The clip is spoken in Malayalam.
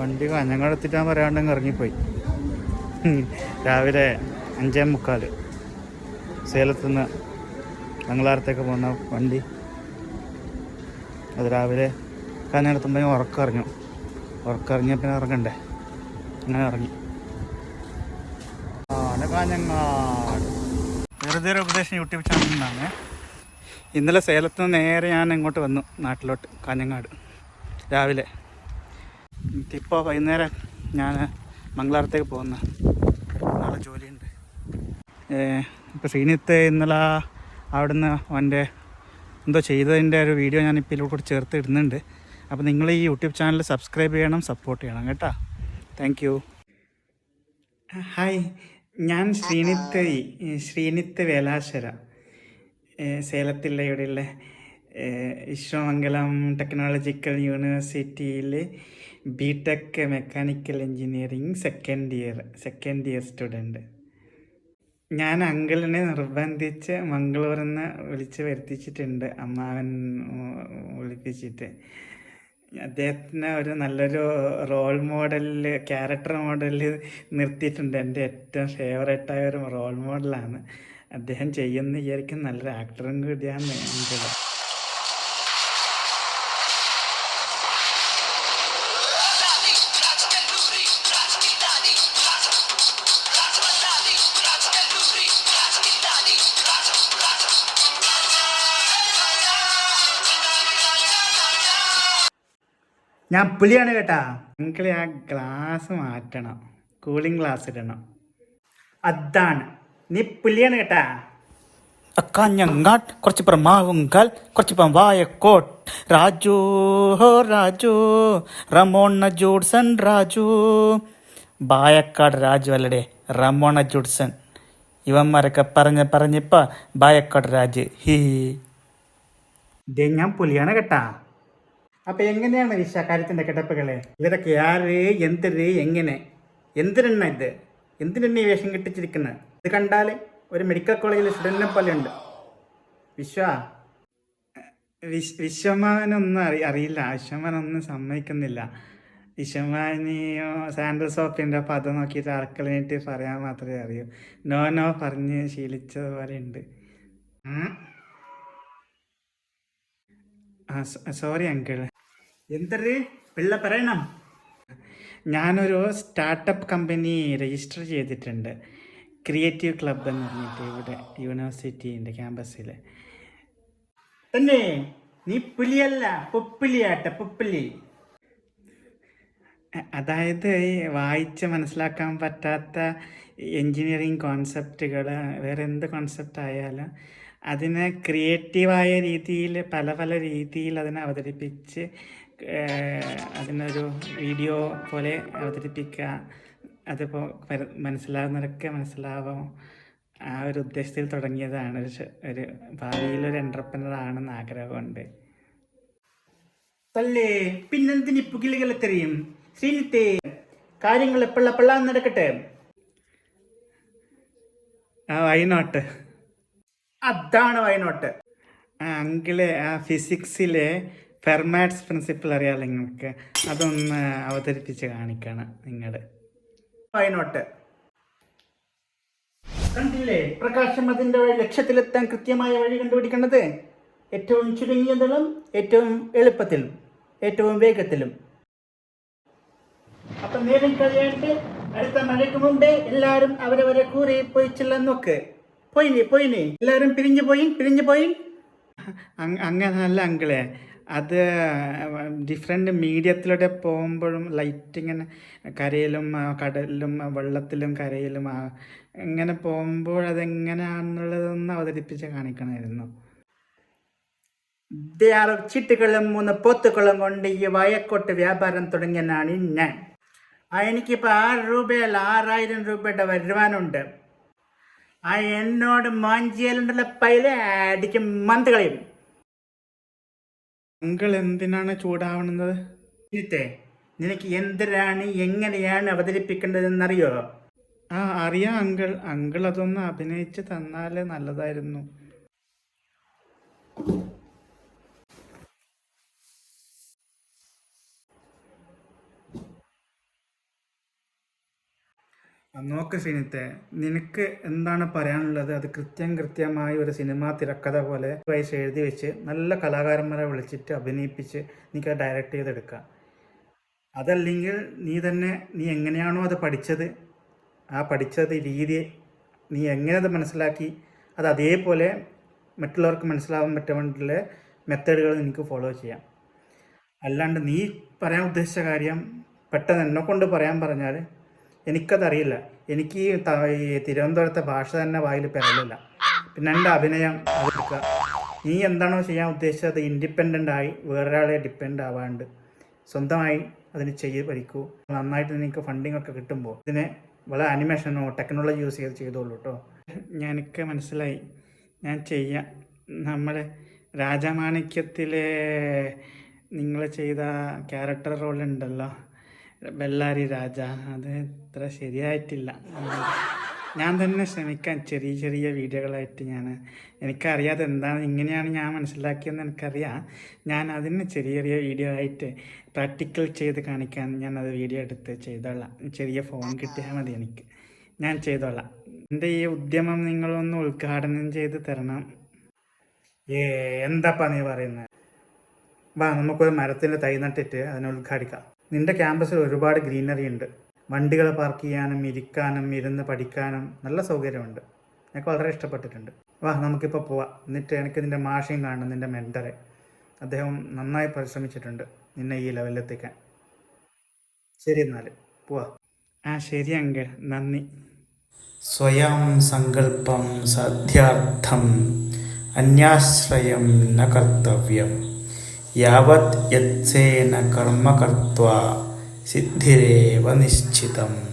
വണ്ടി കാഞ്ഞങ്ങാട് എത്തിച്ചാൻ പറയാണ്ടെങ്കിൽ ഇറങ്ങിപ്പോയി. രാവിലെ അഞ്ചേ മുക്കാൽ സേലത്തുനിന്ന് മംഗളാരത്തേക്ക് പോകുന്ന വണ്ടി. അത് രാവിലെ കാഞ്ഞങ്ങാടെത്തുമ്പോൾ ഉറക്കറിഞ്ഞു. ഉറക്കറിഞ്ഞ പിന്നെ ഇറങ്ങണ്ടേ? അങ്ങനെ ഇറങ്ങി. ആണ് കാഞ്ഞങ്ങാട്. വെറുതെ ഉപദേശം യൂട്യൂബ് ചാനലിൽ നിന്നാണ്. ഇന്നലെ സേലത്ത് നിന്ന് നേരെ ഞാൻ ഇങ്ങോട്ട് വന്നു നാട്ടിലോട്ട് കാഞ്ഞങ്ങാട്. രാവിലെ. ഇപ്പോൾ വൈകുന്നേരം ഞാൻ മംഗളാരത്തേക്ക് പോകുന്ന. നാളെ ജോലിയുണ്ട്. ഇപ്പോൾ ശ്രീനിത്ത് ഇന്നലെ അവിടുന്ന് അവന്റെ എന്തോ ചെയ്തതിന്റെ ഒരു വീഡിയോ ഞാൻ ഇപ്പോൾ ഇതിലൂടെ ചേർത്ത് ഇടുന്നുണ്ട്. അപ്പോൾ നിങ്ങൾ ഈ യൂട്യൂബ് ചാനൽ സബ്സ്ക്രൈബ് ചെയ്യണം സപ്പോർട്ട് ചെയ്യണം കേട്ടോ. താങ്ക് യു ഹായ് ഞാൻ ശ്രീനിത്ത് ശ്രീനിത്ത് വേലാശ്വര ഏഹ് ഇവിടെയുള്ള വിശ്വമംഗലം ടെക്നോളജിക്കൽ യൂണിവേഴ്സിറ്റിയിൽ B tech mechanical engineering second year second year student ഞാൻ അങ്കിളിനെ നിർബന്ധിച്ച് മംഗളൂരിൽ നിന്ന് വിളിച്ച് വരുത്തിച്ചിട്ടുണ്ട് അമ്മാവൻ വിളിപ്പിച്ചിട്ട്. അദ്ദേഹത്തിന് ഒരു നല്ലൊരു റോൾ മോഡലിൽ ക്യാരക്ടർ മോഡലിൽ നിർത്തിയിട്ടുണ്ട്. എന്റെ ഏറ്റവും ഫേവറേറ്റായ ഒരു റോൾ മോഡലാണ് അദ്ദേഹം ചെയ്യുന്ന വിചാരിക്കും നല്ലൊരു ആക്ടറും കൂടിയാണ് അങ്കിൾ ഞാൻ പുലിയാണ് കേട്ടാ. നിങ്ങൾ ആ ഗ്ലാസ് മാറ്റണം. കൂളിംഗ് ഗ്ലാസ് ഇടണം. അതാണ്. നീ പുലിയാണ് കേട്ടാ. കാഞ്ഞങ്ങാട്ട് കുറച്ച് പുറം മാവുങ്കൽ കുറച്ച് പുറം വായക്കോട്ട്. രാജു ഹോ രാജു റമോണ ജൂഡ്സൺ രാജു. ബായക്കാട് രാജു അല്ലടേ റമോണ ജൂഡ്സൺ. ഇവന്മാരൊക്കെ പറഞ്ഞ് പറഞ്ഞിപ്പ ബായക്കാട് രാജ്. ഹീ ഞാൻ പുലിയാണ് കേട്ടാ. അപ്പൊ എങ്ങനെയാണ് വിശ കാര്യത്തിന്റെ കിടപ്പുകളെ? ഇവരൊക്കെ ആര് എന്തര് എങ്ങനെ? എന്തിനെണ്ണ ഇത്? എന്തിനെണ്ണ ഈ വേഷം കെട്ടിച്ചിരിക്കുന്നത് ഇത് കണ്ടാൽ ഒരു മെഡിക്കൽ കോളേജിലെ സ്റ്റുഡന്റിനെ പോലെ ഉണ്ട് വിശ്വ? വിശ് വിശ്വമാനൊന്നും അറി അറിയില്ല. വിശ്വമാനൊന്നും സമ്മതിക്കുന്നില്ല. വിശ്വമാനിയോ സാൻഡൽ സോപ്പിന്റെ പദം നോക്കിയിട്ട് അറക്കളഞ്ഞിട്ട് പറയാൻ മാത്രമേ അറിയൂ. നോ നോ പറഞ്ഞ് ശീലിച്ചതുപോലെ ഉണ്ട്. സോറി അങ്കിൾ എന്തൊരു? പിള്ള പറയണം. ഞാനൊരു സ്റ്റാർട്ടപ്പ് കമ്പനി രജിസ്റ്റർ ചെയ്തിട്ടുണ്ട്. ക്രിയേറ്റീവ് ക്ലബ് എന്ന് പറഞ്ഞിട്ട് ഇവിടെ യൂണിവേഴ്സിറ്റീന്റെ ക്യാമ്പസിൽ തന്നെ നീ പുലിയല്ല പുപ്പിലിയാട്ട പുപ്പിലി അതായത് ഈ വായിച്ച് മനസ്സിലാക്കാൻ പറ്റാത്ത എൻജിനീയറിങ് കോൺസെപ്റ്റുകൾ വേറെ എന്ത് കോൺസെപ്റ്റ് ആയാലും അതിനെ ക്രിയേറ്റീവായ രീതിയിൽ പല പല രീതിയിൽ അതിനെ അവതരിപ്പിച്ച് അതിനൊരു വീഡിയോ പോലെ അവതരിപ്പിക്കുക. അതിപ്പോൾ മനസ്സിലാവുന്നവരൊക്കെ മനസ്സിലാവും ആ ഒരു ഉദ്ദേശത്തിൽ തുടങ്ങിയതാണ്. ഒരു ഒരു ഭാവിയിലൊരു എന്റർപ്രനർ ആണെന്ന് ആഗ്രഹമുണ്ട്. തല്ലേ പിന്നെന്തിന് പുകിലുകളെ തെറിയും? ശ്രീനിത്തെ കാര്യങ്ങൾ എപ്പോഴാ എപ്പോഴാന്ന് നടക്കട്ടെ? ആ വൈനോട്ട് അതാണ് വയനോട്ട് അങ്കിൾ ആ ഫിസിക്സിലെ ഫെർമാറ്റ്സ് പ്രിൻസിപ്പിൾ അറിയാലോ നിങ്ങൾക്ക്? അതൊന്ന് അവതരിപ്പിച്ച് കാണിക്കണം നിങ്ങൾ വൈനോട്ട് കണ്ടില്ലേ? പ്രകാശം അതിന്റെ വഴി ലക്ഷ്യത്തിലെത്താൻ കൃത്യമായ വഴി കണ്ടുപിടിക്കേണ്ടത്? ഏറ്റവും ചുരുങ്ങിയതിലും ഏറ്റവും എളുപ്പത്തിലും ഏറ്റവും വേഗത്തിലും. അപ്പം നേരം കഴിയാണ്ട് അടുത്ത മഴയ്ക്ക് മുമ്പേ എല്ലാവരും അവരവരെ കൂറി പോയി ചെല്ലാൻ നോക്ക്. പോയിനി പോയിനി. എല്ലാരും പിരിഞ്ഞു പോയി പിരിഞ്ഞു പോയി. അങ്ങനല്ല അങ്കിളെ. അത് ഡിഫറെന്റ് മീഡിയത്തിലൂടെ പോകുമ്പോഴും ലൈറ്റ് ഇങ്ങനെ കരയിലും കടലിലും വെള്ളത്തിലും കരയിലും ഇങ്ങനെ പോകുമ്പോൾ അതെങ്ങനെയാണെന്നുള്ളതൊന്ന് അവതരിപ്പിച്ച് കാണിക്കണമായിരുന്നു. ചിട്ടുകളും മൂന്ന് പോത്തുകളും കൊണ്ട് ഈ വയക്കോട്ട് വ്യാപാരം തുടങ്ങിയതാണ് ഞാൻ എനിക്കിപ്പോൾ ആറ് രൂപയല്ല ആറായിരം രൂപയുടെ വരുമാനമുണ്ട്. ആ എന്നോട് മാഞ്ചിയാലുണ്ടല്ലോ പൈല അടിക്കും മന്ത് കളയും അങ്കിൾ എന്തിനാണ് ചൂടാവണത്? ഇന്നത്തെ നിനക്ക് എന്തിനാണ് എങ്ങനെയാണ് അവതരിപ്പിക്കേണ്ടതെന്ന് അറിയോ ആ അറിയാം അങ്കിൾ. അങ്കിൾ അതൊന്ന് അഭിനയിച്ച് തന്നാലേ നല്ലതായിരുന്നു. നോക്ക് സിനിത്തെ നിനക്ക് എന്താണ് പറയാനുള്ളത്? അത് കൃത്യം കൃത്യമായി ഒരു സിനിമ തിരക്കഥ പോലെ വയസ്സ് എഴുതി വെച്ച് നല്ല കലാകാരന്മാരെ വിളിച്ചിട്ട് അഭിനയിപ്പിച്ച് നിനക്ക് ഡയറക്റ്റ് ചെയ്തെടുക്കാം. അതല്ലെങ്കിൽ നീ തന്നെ നീ എങ്ങനെയാണോ അത് പഠിച്ചത്? ആ പഠിച്ചത് രീതി നീ എങ്ങനെ അത് മനസ്സിലാക്കി? അത് അതേപോലെ മറ്റുള്ളവർക്ക് മനസ്സിലാവാൻ പറ്റുന്ന മെത്തേഡുകൾ നിനക്ക് ഫോളോ ചെയ്യാം. അല്ലാണ്ട് നീ പറയാൻ ഉദ്ദേശിച്ച കാര്യം പെട്ടെന്ന് എന്നെ കൊണ്ട് പറയാൻ പറഞ്ഞാൽ എനിക്കതറിയില്ല. എനിക്ക് ഈ തിരുവനന്തപുരത്തെ ഭാഷ തന്നെ വായിൽ പെരലില്ല പിന്നെ എന്റെ അഭിനയം അതെടുക്കുക നീ എന്താണോ ചെയ്യാൻ ഉദ്ദേശിച്ചത് ഇൻഡിപെൻഡന്റ് ആയി വേറൊരാളെ ഡിപ്പെൻഡ് ആവാണ്ട് സ്വന്തമായി അതിന് ചെയ്ത് പഠിക്കൂ. നന്നായിട്ട് നിനക്ക് ഫണ്ടിങ് ഒക്കെ കിട്ടുമ്പോൾ ഇതിനെ വളരെ അനിമേഷനോ ടെക്നോളജി യൂസ് ചെയ്ത് ചെയ്തോളൂ കേട്ടോ ഞാനൊക്കെ മനസ്സിലായി. ഞാൻ ചെയ്യാം. നമ്മളെ രാജമാണിക്യത്തിലെ നിങ്ങൾ ചെയ്ത ക്യാരക്ടർ റോൾ ഉണ്ടല്ലോ. ബെല്ലാരി രാജ അത് ഇത്ര ശരിയായിട്ടില്ല. ഞാൻ തന്നെ ശ്രമിക്കാം ചെറിയ ചെറിയ വീഡിയോകളായിട്ട് ഞാൻ എനിക്കറിയാതെ എന്താണ് ഇങ്ങനെയാണ് ഞാൻ മനസ്സിലാക്കിയതെന്ന് എനിക്കറിയാം. ഞാൻ അതിന് ചെറിയ ചെറിയ വീഡിയോ ആയിട്ട് പ്രാക്ടിക്കൽ ചെയ്ത് കാണിക്കാൻ ഞാൻ അത് വീഡിയോ എടുത്ത് ചെയ്തോളാം. ചെറിയ ഫോൺ കിട്ടിയാൽ മതി എനിക്ക്. ഞാൻ ചെയ്തോളാം. എന്റെ ഈ ഉദ്യമം നിങ്ങളൊന്ന് ഉദ്ഘാടനം ചെയ്ത് തരണം. ഏ എന്താപ്പാ നീ പറയുന്നത് വാ നമുക്കൊരു മരത്തിന്റെ തൈ നട്ടിട്ട് അതിനെ ഉദ്ഘാടിക്കാം. നിന്റെ ക്യാമ്പസിൽ ഒരുപാട് ഗ്രീനറി ഉണ്ട്. വണ്ടികൾ പാർക്ക് ചെയ്യാനും ഇരിക്കാനും ഇരുന്ന് പഠിക്കാനും നല്ല സൗകര്യമുണ്ട്. എനിക്ക് വളരെ ഇഷ്ടപ്പെട്ടിട്ടുണ്ട്. വാ നമുക്കിപ്പോൾ പോവാം. എന്നിട്ട് എനിക്ക് നിന്റെ മാഷയും കാണണം നിന്റെ മെന്ററെ. അദ്ദേഹം നന്നായി പരിശ്രമിച്ചിട്ടുണ്ട് നിന്നെ ഈ ലെവലിലെത്തിക്കാൻ. ശരി എന്നാൽ പോവാ. ആ ശരി അങ്കിൾ. നന്ദി. സ്വയം സങ്കല്പം സാധ്യാർത്ഥം അന്യാശ്രയം ന കർത്തവ്യം. యావత్ యత్సేన కర్మకర్త్వా సిద్ధిరేవ నిశ్చితం.